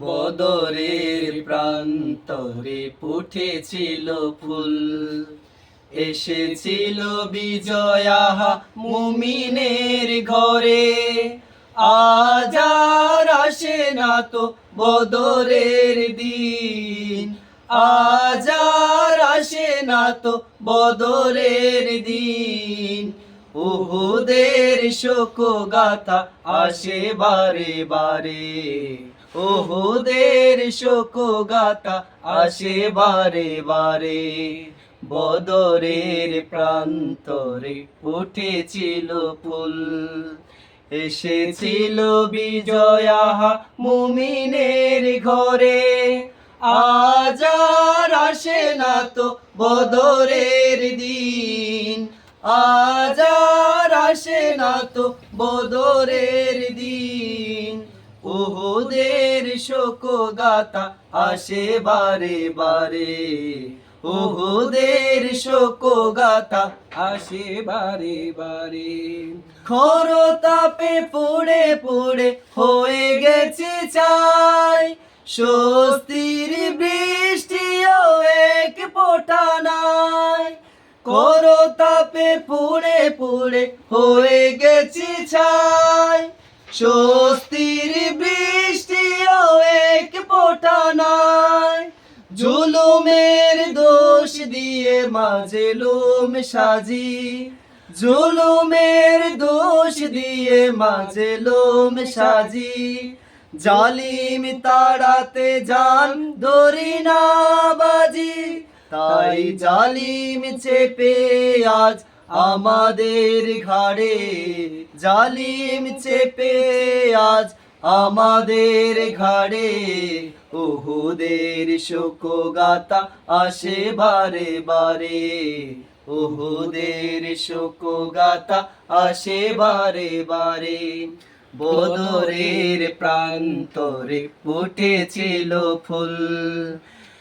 বদরের প্রান্তরে ফুটেছিল ফুল। এসেছিল বিজয়া মুমিনের ঘরে। আজার আসে না তো বদরের দিন। আজার আসে না তো বদরের দিন। উহুদের শোক গাথা আসে বারে বারে। উহুদের শোক গাথা আসে বারে বারে। বদরের প্রান্তরে উঠেছিল ফুল। এসেছিল বিজয়া মুমিনের ঘরে। আজ আর আসে না তো বদরের দিন। আজ আর আসে না তো বদরের দিন। ওহদের শোক গাতা আসে বারে বারে। ওহদের শোক গাতা আসে বারে বারে। খর তাপে পুড়ে পুড়ে হয়ে গেছে চাই। স্বস্তির বৃষ্টি বৃষ্টিও এক ফোঁটা নাই। করো তাপে পুড়ে পুড়ে হয়ে গেছি ছাই স্বস্তির দিয়ে মাঝে লোম সাজি, জুলুমের দোষ দিয়ে মাঝে লোম সাজি। জালিম তাড়াতে যান ধরি না বাজি তাই জালিম চেপে আজ আমাদের ঘাড়ে। জালিম চেপে আজ আমাদের ঘাড়ে ওহুদের শোক গাতা আসে বারে বারে। ওহুদের শোক গাতা আসে বারে বারে। বদরের প্রান্তরে ফুটেছিল ফুল,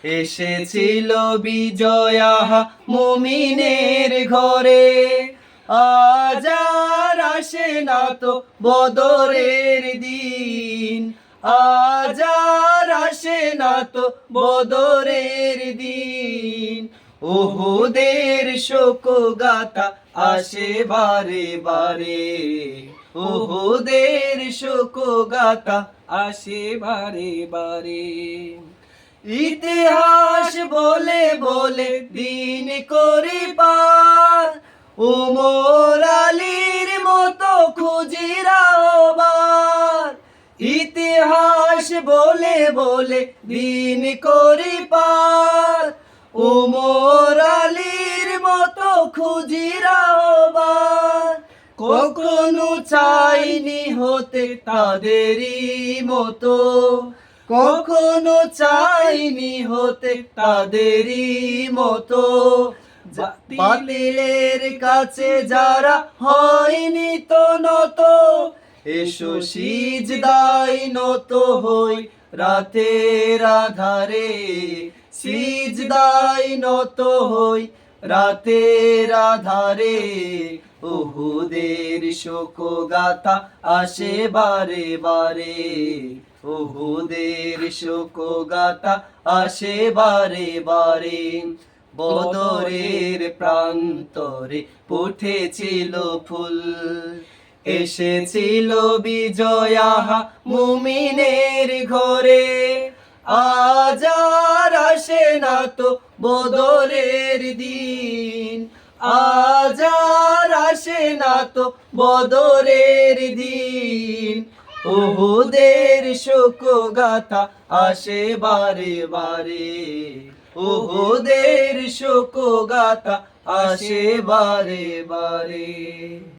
এসেছিল বিজয়া মুমিনের ঘরে। আজ আসে না তো বদরের দিন। আজ আর আসে না তো বদরের দিন। ওহুদের শোক গাতা আসে বারে বারে। ওহুদের শোক গাতা আসে বারে বারে। ইতিহাস বলে বলে দিন করি পার। উমর মতো খুজিরাবার ইতিহাস বলে বলে দিন করি পার। উমর আলীর মতো খুজিরাবার কখনো চাইনি হতে তাদেরই মতো। কখনো চাইনি হতে তাদেরই মতো। বাতিলের কাছে যারা হয়নি তো নত এসো সিজ দাই নত হই রাতের আধারে। সিজ দাই নত হই রাতের আধারে। ওহুদের শোক গাথা আসে বারে বারে। ওহুদের শোক গাথা আসে বারে বারে। বদরের প্রান্তরে ফুটেছিল ফুল, এসেছিল বিজয়া মুমিনের ঘরে। আজ আর আসে না তো বদরের দিন, আজ আর আসে না তো বদরের দিন। ওহুদের শোক গাথা আসে বারে বারে। ওহুদের শোক গাথা আসে বারে বারে।